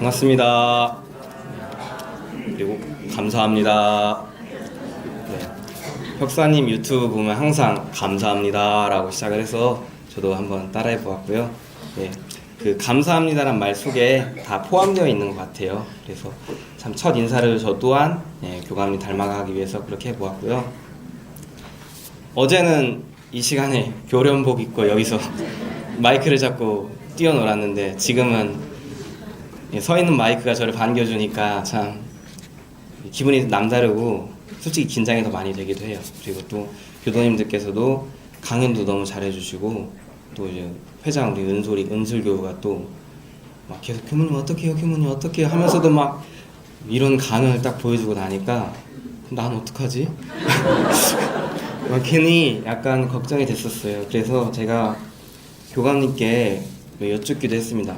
반갑습니다. 그리고 감사합니다. 네. 혁사님 유튜브 보면 항상 감사합니다라고 시작을 해서 저도 한번 따라해 보았고요. 네. 그 감사합니다란 말 속에 다 포함되어 있는 것 같아요. 그래서 참 첫 인사를 저 또한 예, 교감이 닮아가기 위해서 그렇게 해 보았고요. 어제는 이 시간에 교련복 입고 여기서 마이크를 잡고 뛰어놀았는데 지금은 예, 서 있는 마이크가 저를 반겨주니까 참 기분이 남다르고 솔직히 긴장이 더 많이 되기도 해요. 그리고 또 교도님들께서도 강연도 너무 잘해주시고 또 이제 회장 우리 은솔이 은술 교우가 또 막 계속 교무님 어떻게요, 교무님 어떻게요 하면서도 막 이런 강연을 딱 보여주고 나니까 난 어떡하지? 막 괜히 약간 걱정이 됐었어요. 그래서 제가 교감님께 여쭙기도 했습니다.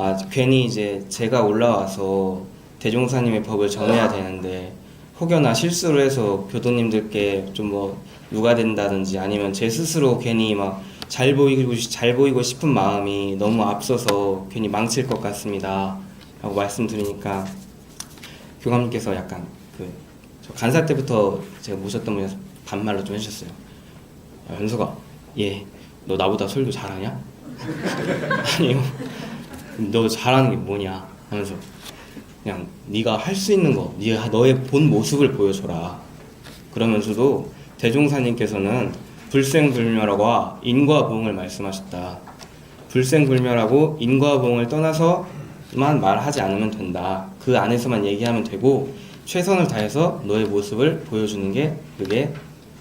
아 괜히 이제 제가 올라와서 대종사님의 법을 전해야 되는데 혹여나 실수를 해서 교도님들께 좀 뭐 누가 된다든지 아니면 제 스스로 괜히 막 잘 보이고 싶- 잘 보이고 싶은 마음이 너무 앞서서 괜히 망칠 것 같습니다.라고 말씀드리니까 교감님께서 약간 그저 간사 때부터 제가 모셨던 분이서 반말로 좀 해주셨어요. 야, 현수가, 얘, 너 나보다 설교 잘하냐? 아니요. 너 잘하는 게 뭐냐? 하면서 그냥 네가 할 수 있는 거, 네가 너의 본 모습을 보여줘라. 그러면서도 대종사님께서는 불생불멸과 인과보응을 말씀하셨다. 불생불멸하고 인과보응을 떠나서만 말하지 않으면 된다. 그 안에서만 얘기하면 되고 최선을 다해서 너의 모습을 보여주는 게 그게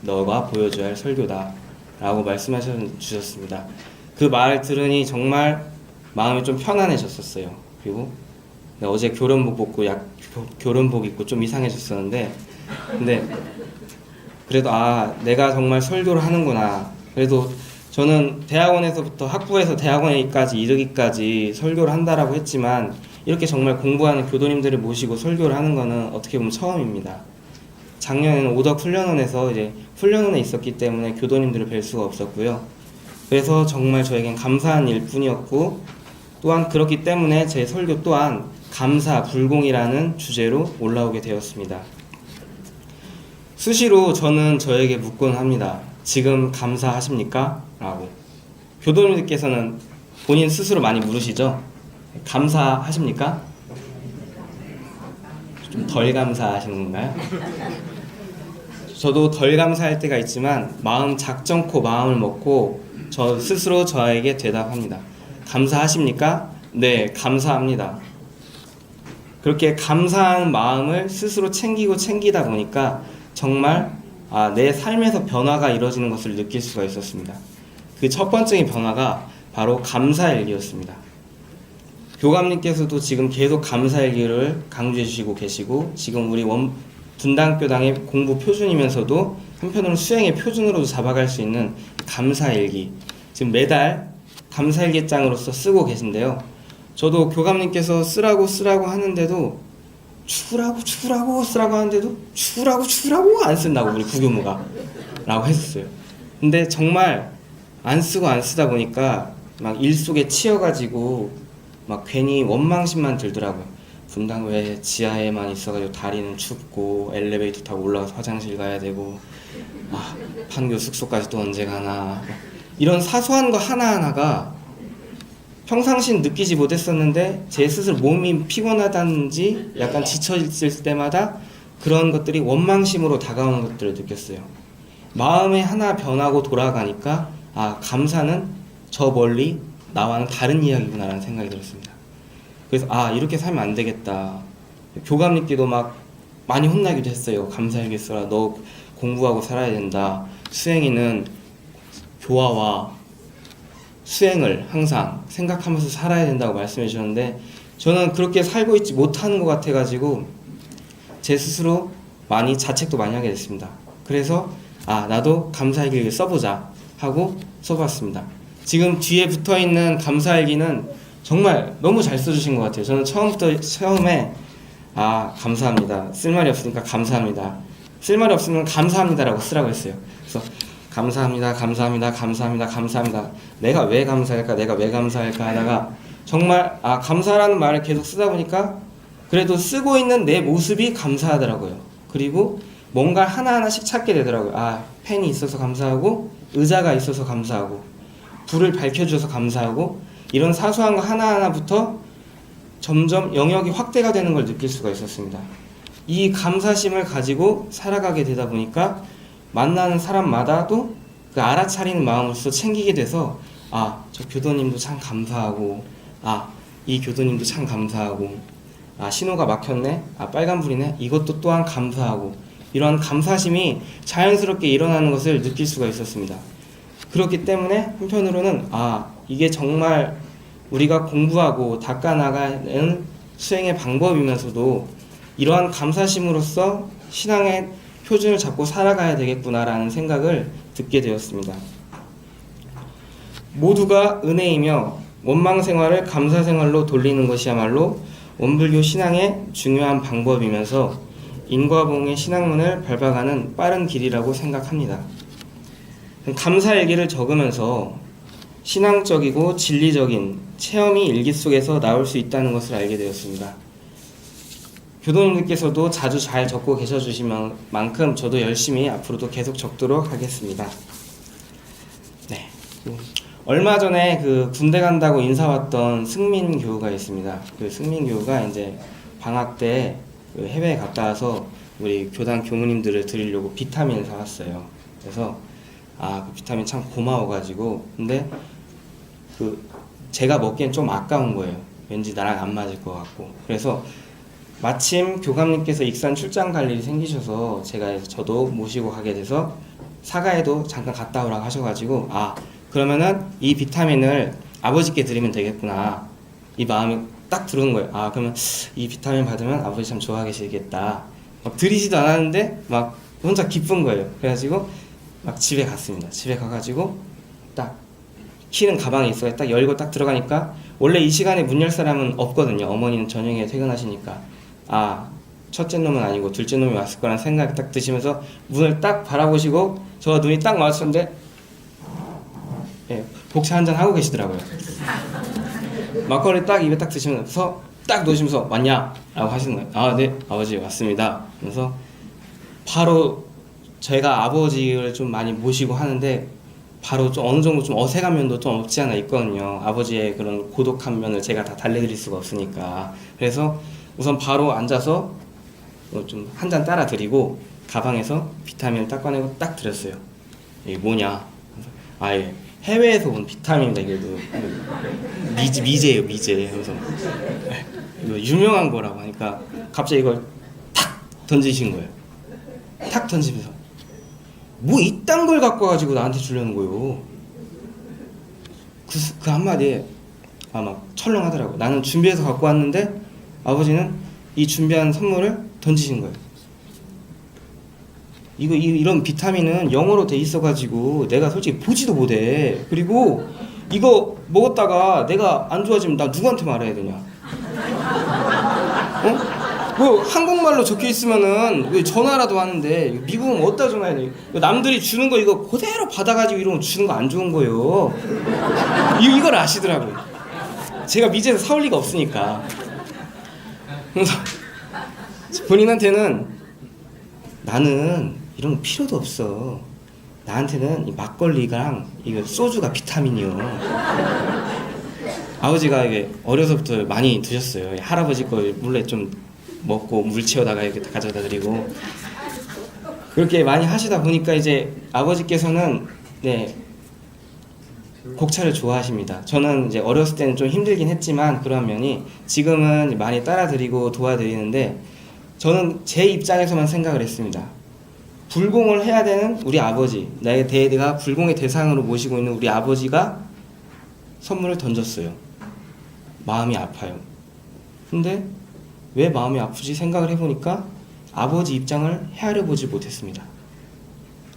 너가 보여줘야 할 설교다. 라고 말씀하셔 주셨습니다. 그 말 들으니 정말 마음이 좀 편안해졌었어요. 그리고 네, 어제 교련복 입고 약 교, 교련복 입고 좀 이상해졌었는데 근데 그래도 아 내가 정말 설교를 하는구나. 그래도 저는 대학원에서부터 학부에서 대학원까지 이르기까지 설교를 한다라고 했지만 이렇게 정말 공부하는 교도님들을 모시고 설교를 하는 거는 어떻게 보면 처음입니다. 작년에는 오덕 훈련원에서 이제 훈련원에 있었기 때문에 교도님들을 뵐 수가 없었고요. 그래서 정말 저에겐 감사한 일뿐이었고 또한 그렇기 때문에 제 설교 또한 감사 불공이라는 주제로 올라오게 되었습니다. 수시로 저는 저에게 묻곤 합니다. 지금 감사하십니까? 라고. 교도님들께서는 본인 스스로 많이 물으시죠? 감사하십니까? 좀 덜 감사하시는 건가요? 저도 덜 감사할 때가 있지만 마음 작정코 마음을 먹고 저 스스로 저에게 대답합니다. 감사하십니까? 네, 감사합니다. 그렇게 감사한 마음을 스스로 챙기고 챙기다 보니까 정말 아, 내 삶에서 변화가 이루어지는 것을 느낄 수가 있었습니다. 그 첫 번째 변화가 바로 감사일기였습니다. 교감님께서도 지금 계속 감사일기를 강조해 주시고 계시고 지금 우리 원 분당교당의 공부 표준이면서도 한편으로 수행의 표준으로도 잡아갈 수 있는 감사일기 지금 매달 감사일기장으로서 쓰고 계신데요. 저도 교감님께서 쓰라고 쓰라고 하는데도 추라고 추라고 쓰라고 하는데도 추라고 추라고 안 쓴다고 우리 구교무가 라고 했었어요. 근데 정말 안 쓰고 안 쓰다 보니까 막 일 속에 치여가지고 막 괜히 원망심만 들더라고요. 분당 왜 지하에만 있어가지고 다리는 춥고 엘리베이터 타고 올라가서 화장실 가야 되고 아 판교 숙소까지 또 언제 가나 이런 사소한 거 하나하나가 평상시는 느끼지 못했었는데 제 스스로 몸이 피곤하다든지 약간 지쳐있을 때마다 그런 것들이 원망심으로 다가오는 것들을 느꼈어요. 마음이 하나 변하고 돌아가니까 아 감사는 저 멀리 나와는 다른 이야기구나라는 생각이 들었습니다. 그래서 아 이렇게 살면 안 되겠다. 교감님께도 막 많이 혼나기도 했어요. 감사일기 써라. 너 공부하고 살아야 된다. 수행이는 교화와 수행을 항상 생각하면서 살아야 된다고 말씀해 주셨는데 저는 그렇게 살고 있지 못하는 것 같아가지고 제 스스로 많이 자책도 많이 하게 됐습니다. 그래서 아 나도 감사일기를 써보자 하고 써봤습니다. 지금 뒤에 붙어 있는 감사일기는 정말 너무 잘 써주신 것 같아요. 저는 처음부터 처음에 아 감사합니다. 쓸 말이 없으니까 감사합니다. 쓸 말이 없으면 감사합니다라고 쓰라고 했어요. 감사합니다, 감사합니다, 감사합니다, 감사합니다. 내가 왜 감사할까, 내가 왜 감사할까 하다가 정말 아 감사라는 말을 계속 쓰다 보니까 그래도 쓰고 있는 내 모습이 감사하더라고요. 그리고 뭔가 하나하나씩 찾게 되더라고요. 아 펜이 있어서 감사하고 의자가 있어서 감사하고 불을 밝혀줘서 감사하고 이런 사소한 거 하나하나부터 점점 영역이 확대가 되는 걸 느낄 수가 있었습니다. 이 감사심을 가지고 살아가게 되다 보니까 만나는 사람마다도 그 알아차리는 마음으로서 챙기게 돼서 아, 저 교도님도 참 감사하고 아, 이 교도님도 참 감사하고 아, 신호가 막혔네. 아, 빨간불이네. 이것도 또한 감사하고 이러한 감사심이 자연스럽게 일어나는 것을 느낄 수가 있었습니다. 그렇기 때문에 한편으로는 아, 이게 정말 우리가 공부하고 닦아나가는 수행의 방법이면서도 이러한 감사심으로써 신앙의 표준을 잡고 살아가야 되겠구나라는 생각을 듣게 되었습니다. 모두가 은혜이며 원망 생활을 감사 생활로 돌리는 것이야말로 원불교 신앙의 중요한 방법이면서 인과봉의 신앙문을 밟아가는 빠른 길이라고 생각합니다. 감사 일기를 적으면서 신앙적이고 진리적인 체험이 일기 속에서 나올 수 있다는 것을 알게 되었습니다. 교도님들께서도 자주 잘 적고 계셔 주신 만큼 저도 열심히 앞으로도 계속 적도록 하겠습니다. 네. 얼마 전에 그 군대 간다고 인사 왔던 승민 교우가 있습니다. 그 승민 교우가 이제 방학 때그 해외에 갔다 와서 우리 교단 교무님들을 드리려고 비타민 사왔어요. 그래서 아, 그 비타민 참 고마워가지고 근데 그 제가 먹기엔 좀 아까운 거예요. 왠지 나랑 안 맞을 것 같고 그래서 마침 교감님께서 익산 출장 갈 일이 생기셔서 제가 저도 모시고 가게 돼서 사가에도 잠깐 갔다 오라고 하셔가지고 아 그러면은 이 비타민을 아버지께 드리면 되겠구나 이 마음이 딱 들어오는 거예요. 아 그러면 이 비타민 받으면 아버지 참 좋아하시겠다. 막 드리지도 않았는데 막 혼자 기쁜 거예요. 그래가지고 막 집에 갔습니다. 집에 가가지고 딱 키는 가방에 있어요. 딱 열고 딱 들어가니까 원래 이 시간에 문 열 사람은 없거든요. 어머니는 저녁에 퇴근하시니까 아 첫째 놈은 아니고 둘째 놈이 왔을 거란 생각이 딱 드시면서 문을 딱 바라보시고 저 눈이 딱 마주쳤는데 예, 복차 한잔 하고 계시더라고요. 막걸리 딱 입에 딱 드시면서 딱 놓으시면서 왔냐? 라고 하시는 거예요. 아, 네, 아버지 왔습니다. 그래서 바로 제가 아버지를 좀 많이 모시고 하는데 바로 좀 어느 정도 좀 어색한 면도 좀 없지 않아 있거든요. 아버지의 그런 고독한 면을 제가 다 달래드릴 수가 없으니까. 그래서 우선 바로 앉아서 뭐좀한 잔 따라 드리고 가방에서 비타민을 딱 꺼내고 딱 드렸어요. 이게 뭐냐? 그래서 아, 예. 해외에서 온 비타민이다 이게도 미제 미제예요 미제 그래서 유명한 거라고 하니까 갑자기 이걸 탁 던지신 거예요 탁 던지면서 뭐 이딴 걸 갖고 가지고 나한테 주려는 거예요 그, 그 한마디에 아마 철렁하더라고 나는 준비해서 갖고 왔는데 아버지는 이 준비한 선물을 던지신 거예요 이거 이, 이런 비타민은 영어로 돼 있어가지고 내가 솔직히 보지도 못해. 그리고 이거 먹었다가 내가 안 좋아지면 나 누구한테 말해야 되냐? 어? 뭐 한국말로 적혀 있으면은 왜 전화라도 하는데 미국은 어디다 전화해야 돼? 남들이 주는 거 이거 그대로 받아가지고 이러면 주는 거 안 좋은 거예요. 이 이걸 아시더라고요. 제가 미제에서 사올 리가 없으니까. 본인한테는 나는 이런 거 필요도 없어. 나한테는 이 막걸리랑 이거 소주가 비타민이요. 아버지가 이게 어려서부터 많이 드셨어요. 할아버지 거 몰래 좀 먹고 물 채워다가 이렇게 가져다 드리고 그렇게 많이 하시다 보니까 이제 아버지께서는 네 곡차를 좋아하십니다. 저는 이제 어렸을 때는 좀 힘들긴 했지만 그런 면이 지금은 많이 따라드리고 도와드리는데 저는 제 입장에서만 생각을 했습니다. 불공을 해야 되는 우리 아버지, 나의 대가 불공의 대상으로 모시고 있는 우리 아버지가 선물을 던졌어요. 마음이 아파요. 근데 왜 마음이 아프지 생각을 해보니까 아버지 입장을 헤아려 보지 못했습니다.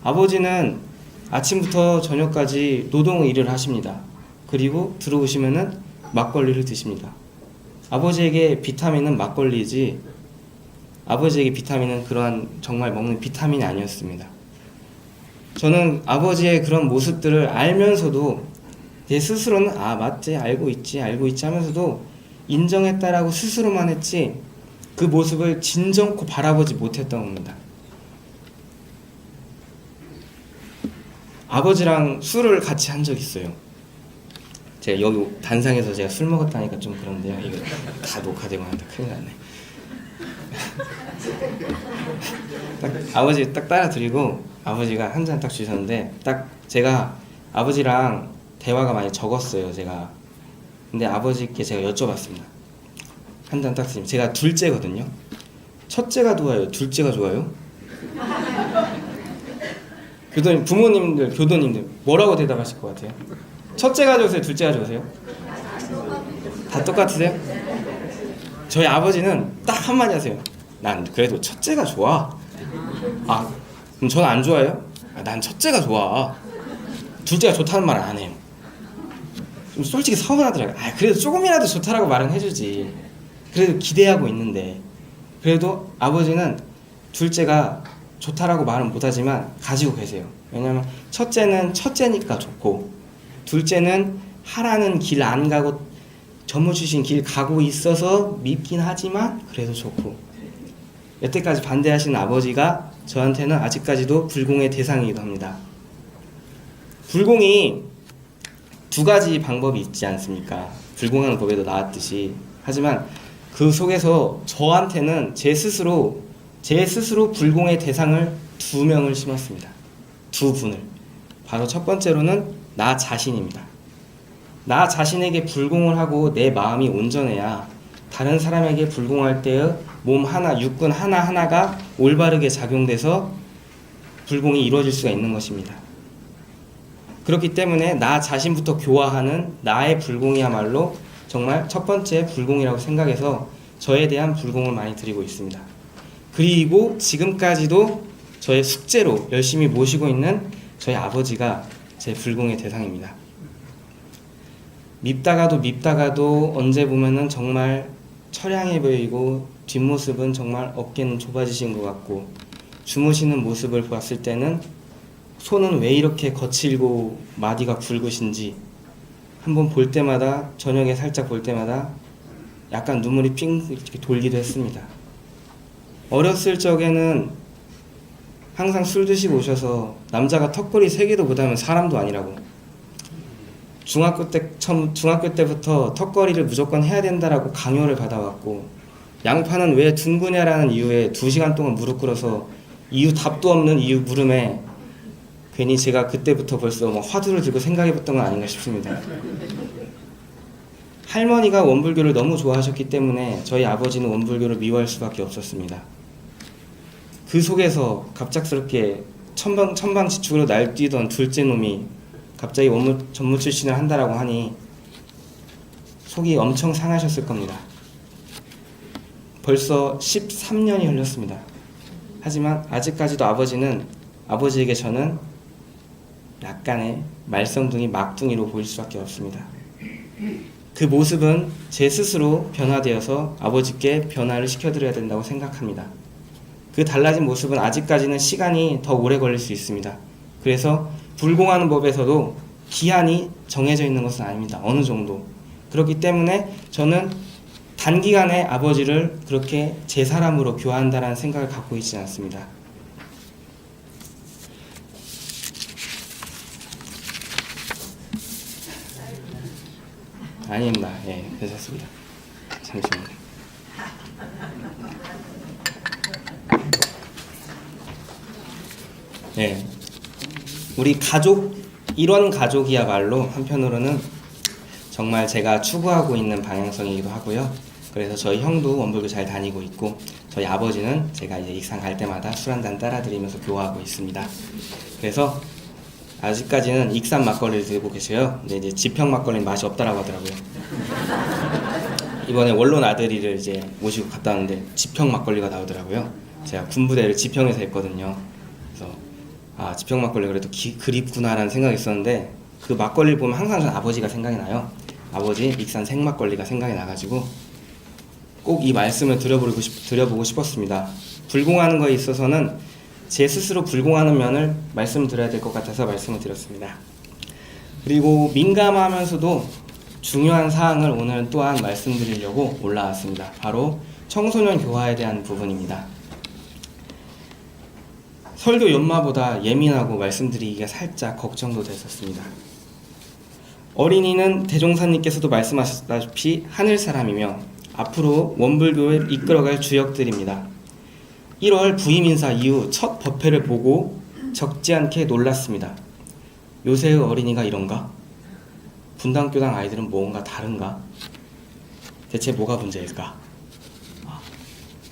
아버지는 아침부터 저녁까지 노동 일을 하십니다. 그리고 들어오시면은 막걸리를 드십니다. 아버지에게 비타민은 막걸리지 아버지에게 비타민은 그러한 정말 먹는 비타민이 아니었습니다. 저는 아버지의 그런 모습들을 알면서도 내 스스로는 아 맞지 알고 있지 알고 있지 하면서도 인정했다라고 스스로만 했지 그 모습을 진정코 바라보지 못했던 겁니다. 아버지랑 술을 같이 한 적 있어요. 제가 여기 단상에서 제가 술 먹었다니까 좀 그런데요. 이거 다 녹화되고 한다 큰일 났네. 딱 아버지 딱 따라 드리고 아버지가 한 잔 딱 주셨는데 딱 제가 아버지랑 대화가 많이 적었어요. 제가 근데 아버지께 제가 여쭤봤습니다. 한 잔 딱 드리면 제가 둘째거든요. 첫째가 좋아요. 둘째가 좋아요. 교도님 부모님들 교도님들 뭐라고 대답하실 것 같아요? 첫째가 좋으세요? 둘째가 좋으세요? 다 똑같으세요? 저희 아버지는 딱 한마디 하세요. 난 그래도 첫째가 좋아. 아, 그럼 저는 안 좋아해요? 아, 난 첫째가 좋아. 둘째가 좋다는 말을 안 해요. 좀 솔직히 서운하더라고요. 아, 그래도 조금이라도 좋다라고 말은 해주지. 그래도 기대하고 있는데. 그래도 아버지는 둘째가 좋다라고 말은 못하지만 가지고 계세요. 왜냐면 첫째는 첫째니까 좋고, 둘째는 하라는 길 안 가고 전무 주신 길 가고 있어서 밉긴 하지만 그래도 좋고 여태까지 반대하신 아버지가 저한테는 아직까지도 불공의 대상이기도 합니다. 불공이 두 가지 방법이 있지 않습니까? 불공하는 법에도 나왔듯이 하지만 그 속에서 저한테는 제 스스로 제 스스로 불공의 대상을 두 명을 심었습니다. 두 분을 바로 첫 번째로는 나 자신입니다. 나 자신에게 불공을 하고 내 마음이 온전해야 다른 사람에게 불공할 때의 몸 하나, 육군 하나하나가 올바르게 작용돼서 불공이 이루어질 수가 있는 것입니다. 그렇기 때문에 나 자신부터 교화하는 나의 불공이야말로 정말 첫 번째 불공이라고 생각해서 저에 대한 불공을 많이 드리고 있습니다. 그리고 지금까지도 저의 숙제로 열심히 모시고 있는 저희 아버지가 제 불공의 대상입니다. 밉다가도 밉다가도 언제 보면은 정말 처량해 보이고 뒷모습은 정말 어깨는 좁아지신 것 같고 주무시는 모습을 봤을 때는 손은 왜 이렇게 거칠고 마디가 굵으신지 한번 볼 때마다 저녁에 살짝 볼 때마다 약간 눈물이 핑 이렇게 돌기도 했습니다. 어렸을 적에는 항상 술 드시고 오셔서 남자가 턱걸이 세 개도 못하면 사람도 아니라고 중학교 때 처음 중학교 때부터 턱걸이를 무조건 해야 된다라고 강요를 받아왔고 양파는 왜 둥그냐라는 이유에 두 시간 동안 무릎 꿇어서 이유 답도 없는 이유 물음에 괜히 제가 그때부터 벌써 뭐 화두를 들고 생각해봤던 건 아닌가 싶습니다. 할머니가 원불교를 너무 좋아하셨기 때문에 저희 아버지는 원불교를 미워할 수밖에 없었습니다. 그 속에서 갑작스럽게 천방 천방지축으로 날뛰던 둘째 놈이 갑자기 원무 전무 출신을 한다라고 하니 속이 엄청 상하셨을 겁니다. 벌써 13년이 흘렀습니다. 하지만 아직까지도 아버지는 아버지에게 저는 약간의 말썽둥이 막둥이로 보일 수밖에 없습니다. 그 모습은 제 스스로 변화되어서 아버지께 변화를 시켜드려야 된다고 생각합니다. 그 달라진 모습은 아직까지는 시간이 더 오래 걸릴 수 있습니다. 그래서 불공하는 법에서도 기한이 정해져 있는 것은 아닙니다. 어느 정도. 그렇기 때문에 저는 단기간에 아버지를 그렇게 제 사람으로 교화한다는 생각을 갖고 있지 않습니다. 아닙니다. 예, 괜찮습니다. 잠시만요. 예. 우리 가족 이런 가족이야말로 한편으로는 정말 제가 추구하고 있는 방향성이기도 하고요. 그래서 저희 형도 원불교 잘 다니고 있고 저희 아버지는 제가 이제 익산 갈 때마다 술 한 잔 따라드리면서 교화하고 있습니다. 그래서 아직까지는 익산 막걸리를 들고 계세요. 근데 이제 지평 막걸리는 맛이 없다라고 하더라고요. 이번에 원론 아들이를 이제 모시고 갔다 왔는데 지평 막걸리가 나오더라고요. 제가 군부대를 지평에서 했거든요. 그래서 아 지평 막걸리 그래도 기, 그립구나라는 생각이 있었는데 그 막걸리를 보면 항상 전 아버지가 생각이 나요. 아버지 익산 생막걸리가 생각이 나가지고 꼭 이 말씀을 드려보고, 싶, 드려보고 싶었습니다. 불공하는 거에 있어서는 제 스스로 불공하는 면을 말씀드려야 될 것 같아서 말씀을 드렸습니다. 그리고 민감하면서도 중요한 사항을 오늘 또한 말씀드리려고 올라왔습니다. 바로 청소년 교화에 대한 부분입니다. 설교 연마보다 예민하고 말씀드리기가 살짝 걱정도 됐었습니다. 어린이는 대종사님께서도 말씀하셨다시피 하늘 사람이며 앞으로 원불교를 이끌어갈 주역들입니다. 1월 부임 인사 이후 첫 법회를 보고 적지 않게 놀랐습니다. 요새의 어린이가 이런가? 분당교당 아이들은 뭔가 다른가? 대체 뭐가 문제일까?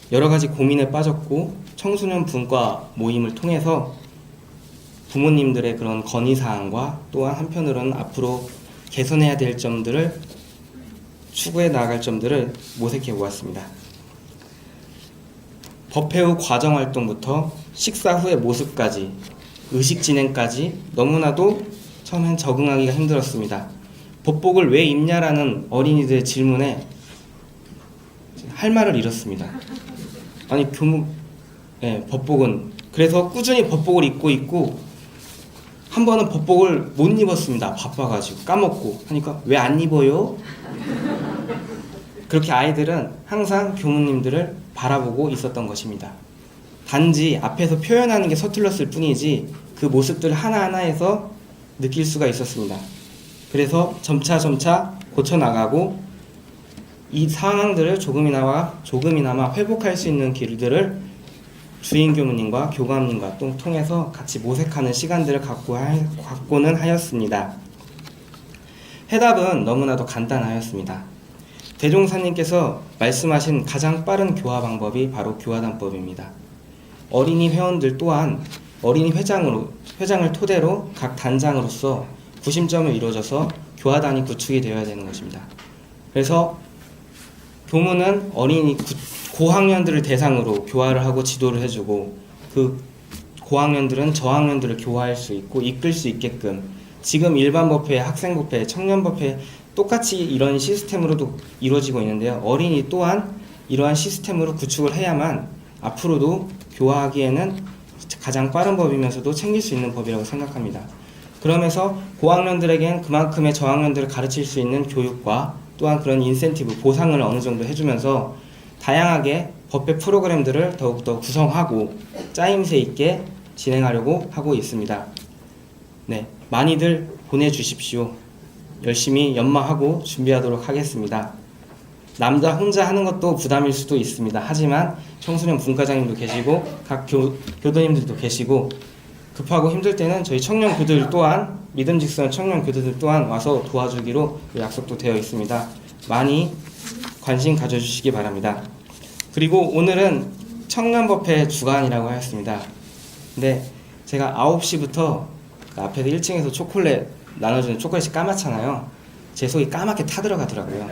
아, 여러 가지 고민에 빠졌고 청소년 분과 모임을 통해서 부모님들의 그런 건의 사항과 또한 한편으로는 앞으로 개선해야 될 점들을 추구해 나갈 점들을 모색해 보았습니다. 법회 후 과정 활동부터 식사 후의 모습까지 의식 진행까지 너무나도 처음엔 적응하기가 힘들었습니다. 법복을 왜 입냐라는 어린이들의 질문에 할 말을 잃었습니다. 아니 교무 예, 법복은 그래서 꾸준히 법복을 입고 있고 한 번은 법복을 못 입었습니다. 바빠가지고 까먹고 하니까 왜 안 입어요? 그렇게 아이들은 항상 교무님들을 바라보고 있었던 것입니다. 단지 앞에서 표현하는 게 서툴렀을 뿐이지 그 모습들 하나하나에서 느낄 수가 있었습니다. 그래서 점차 점차 고쳐 나가고 이 상황들을 조금이나마 조금이나마 회복할 수 있는 길들을 주인 교무님과 교감님과 또 통해서 같이 모색하는 시간들을 갖고 하, 갖고는 하였습니다. 해답은 너무나도 간단하였습니다. 대종사님께서 말씀하신 가장 빠른 교화 방법이 바로 교화단법입니다. 어린이 회원들 또한 어린이 회장으로 회장을 토대로 각 단장으로서 구심점을 이루어져서 교화단이 구축이 되어야 되는 것입니다. 그래서 교무는 어린이 구, 고학년들을 대상으로 교화를 하고 지도를 해주고 그 고학년들은 저학년들을 교화할 수 있고 이끌 수 있게끔 지금 일반 법회, 학생 법회, 청년 법회 똑같이 이런 시스템으로도 이루어지고 있는데요. 어린이 또한 이러한 시스템으로 구축을 해야만 앞으로도 교화하기에는 가장 빠른 법이면서도 챙길 수 있는 법이라고 생각합니다. 그러면서 고학년들에겐 그만큼의 저학년들을 가르칠 수 있는 교육과 또한 그런 인센티브, 보상을 어느 정도 해주면서 다양하게 법배 프로그램들을 더욱더 구성하고 짜임새 있게 진행하려고 하고 있습니다. 네, 많이들 보내주십시오. 열심히 연마하고 준비하도록 하겠습니다. 남자 혼자 하는 것도 부담일 수도 있습니다. 하지만 청소년 분과장님도 계시고 각 교, 교도님들도 계시고 급하고 힘들 때는 저희 청년 교들 또한 믿음직스러운 청년 교도들 또한 와서 도와주기로 약속도 되어 있습니다. 많이 관심 가져주시기 바랍니다. 그리고 오늘은 청년법회 주간이라고 하였습니다. 근데 제가 9시부터 그 앞에서 1층에서 초콜릿 나눠주는 초콜릿이 까맣잖아요. 제 속이 까맣게 타들어가더라고요.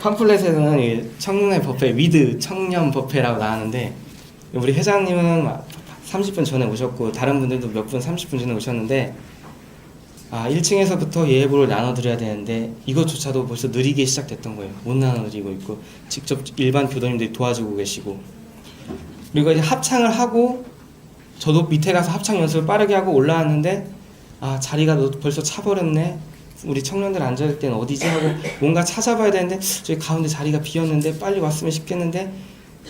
팜플렛에는 이 청년의 법회, 위드 청년 법회라고 나왔는데 우리 회장님은 막 30분 전에 오셨고 다른 분들도 몇 분 30분 전에 오셨는데 아 1층에서부터 예배를 나눠드려야 되는데 이것조차도 벌써 느리게 시작됐던 거예요. 못 나눠드리고 있고 직접 일반 교도님들이 도와주고 계시고. 그리고 이제 합창을 하고 저도 밑에 가서 합창 연습을 빠르게 하고 올라왔는데 아 자리가 너 벌써 차버렸네. 우리 청년들 앉을 때는 어디지? 하고 뭔가 찾아봐야 되는데 저기 가운데 자리가 비었는데 빨리 왔으면 싶겠는데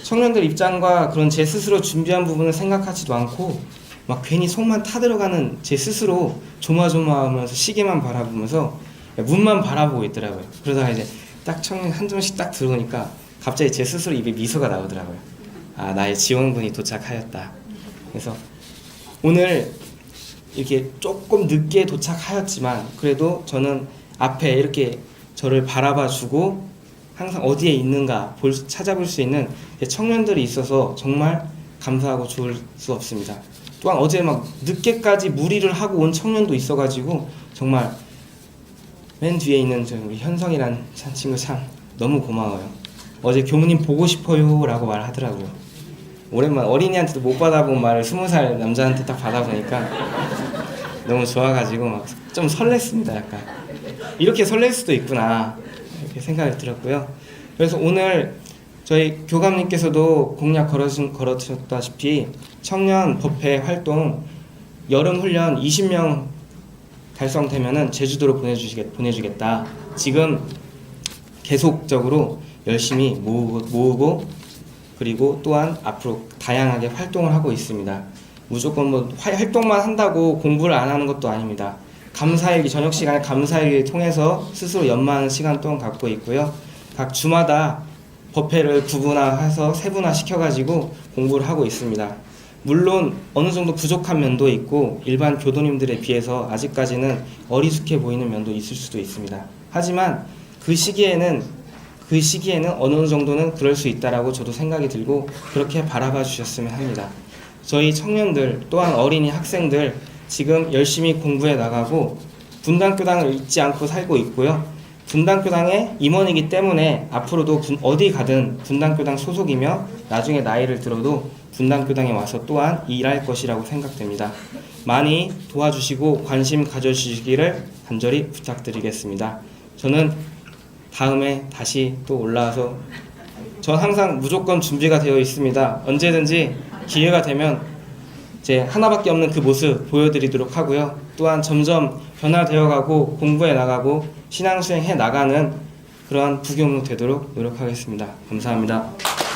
청년들 입장과 그런 제 스스로 준비한 부분을 생각하지도 않고 막 괜히 속만 타들어가는 제 스스로 조마조마하면서 시계만 바라보면서 문만 바라보고 있더라고요. 그러다가 이제 딱 청년 한두 명씩 딱 들어오니까 갑자기 제 스스로 입에 미소가 나오더라고요. 아 나의 지원군이 도착하였다. 그래서 오늘 이렇게 조금 늦게 도착하였지만 그래도 저는 앞에 이렇게 저를 바라봐 주고 항상 어디에 있는가 볼, 수- 찾아볼 수 있는 청년들이 있어서 정말 감사하고 좋을 수 없습니다. 또한 어제 막 늦게까지 무리를 하고 온 청년도 있어가지고 정말 맨 뒤에 있는 저 우리 현성이라는 참 친구 참 너무 고마워요. 어제 교무님 보고 싶어요라고 말하더라고요. 오랜만 어린이한테도 못 받아본 말을 스무 살 남자한테 딱 받아보니까 너무 좋아가지고 막 좀 설렜습니다. 약간 이렇게 설렐 수도 있구나 이렇게 생각이 들었고요. 그래서 오늘 저희 교감님께서도 공약 걸어주신, 걸어주셨다시피 청년 법회 활동 여름 훈련 20명 달성되면은 제주도로 보내주시겠, 보내주겠다. 지금 계속적으로 열심히 모으고, 모으고 그리고 또한 앞으로 다양하게 활동을 하고 있습니다. 무조건 뭐 화- 활동만 한다고 공부를 안 하는 것도 아닙니다. 감사일기 저녁 시간에 감사일기를 통해서 스스로 연마하는 시간 동안 갖고 있고요. 각 주마다 법회를 구분화해서 세분화 시켜가지고 공부를 하고 있습니다. 물론 어느 정도 부족한 면도 있고 일반 교도님들에 비해서 아직까지는 어리숙해 보이는 면도 있을 수도 있습니다. 하지만 그 시기에는 그 시기에는 어느 정도는 그럴 수 있다라고 저도 생각이 들고 그렇게 바라봐 주셨으면 합니다. 저희 청년들 또한 어린이 학생들 지금 열심히 공부해 나가고 분당교당을 잊지 않고 살고 있고요. 분당교당의 임원이기 때문에 앞으로도 분- 어디 가든 분당교당 소속이며 나중에 나이를 들어도 분당교당에 와서 또한 일할 것이라고 생각됩니다. 많이 도와주시고 관심 가져주시기를 간절히 부탁드리겠습니다. 저는 다음에 다시 또 올라와서 전 항상 무조건 준비가 되어 있습니다. 언제든지 기회가 되면 제 하나밖에 없는 그 모습 보여드리도록 하고요. 또한 점점 변화되어가고 공부해 나가고 신앙 수행해 나가는 그러한 부교무 되도록 노력하겠습니다. 감사합니다.